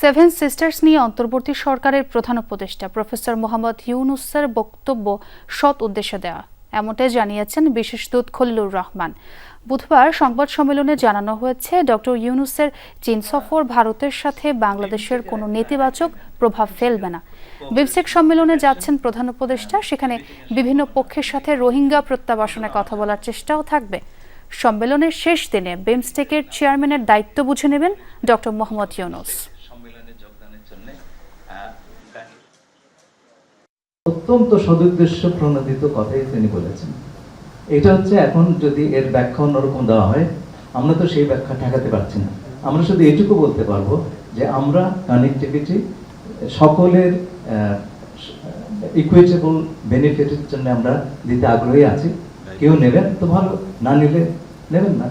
Seven sisters নিয়ে অন্তর্বর্তী সরকারের প্রধান উপদেষ্টা প্রফেসর মোহাম্মদ ইউনুসের বক্তব্য সৎ উদ্দেশ্যে দেওয়া এমনটাই জানিয়েছেন বিশেষ দূত খলিলুর রহমান। বুধবার সংবাদ সম্মেলনে জানানো হয়েছে, ডক্টর ইউনুসের চীন সফর ভারতের সাথে বাংলাদেশের কোনো নেতিবাচক প্রভাব ফেলবে না। বিমসেক সম্মেলনে যাচ্ছেন প্রধান উপদেষ্টা। সেখানে বিভিন্ন পক্ষের সাথে রোহিঙ্গা প্রত্যাবাসনে কথা বলার চেষ্টাও থাকবে। সম্মেলনের শেষ দিনে বিমস্টেকের চেয়ারম্যানের দায়িত্ব বুঝে নেবেন ডক্টর মোহাম্মদ ইউনুস সম্মেলনে যোগদানের জন্য অত্যন্ত সদুদ্দেশ্য প্রণোদিত কথাই তিনি বলেছেন। এটা হচ্ছে এখন যদি এর ব্যাখ্যা অন্যরকম দেওয়া হয়, আমরা তো সেই ব্যাখ্যা ঠেকাতে পারছি না। আমরা শুধু এটুকু বলতে পারব যে আমরা কানেক্টিভিটি সকলের ইকুইটেবল বেনিফিটের জন্য আমরা দিতে আগ্রহী আছি। কেউ নেবেন তো ভালো, না নিলে নেবেন না।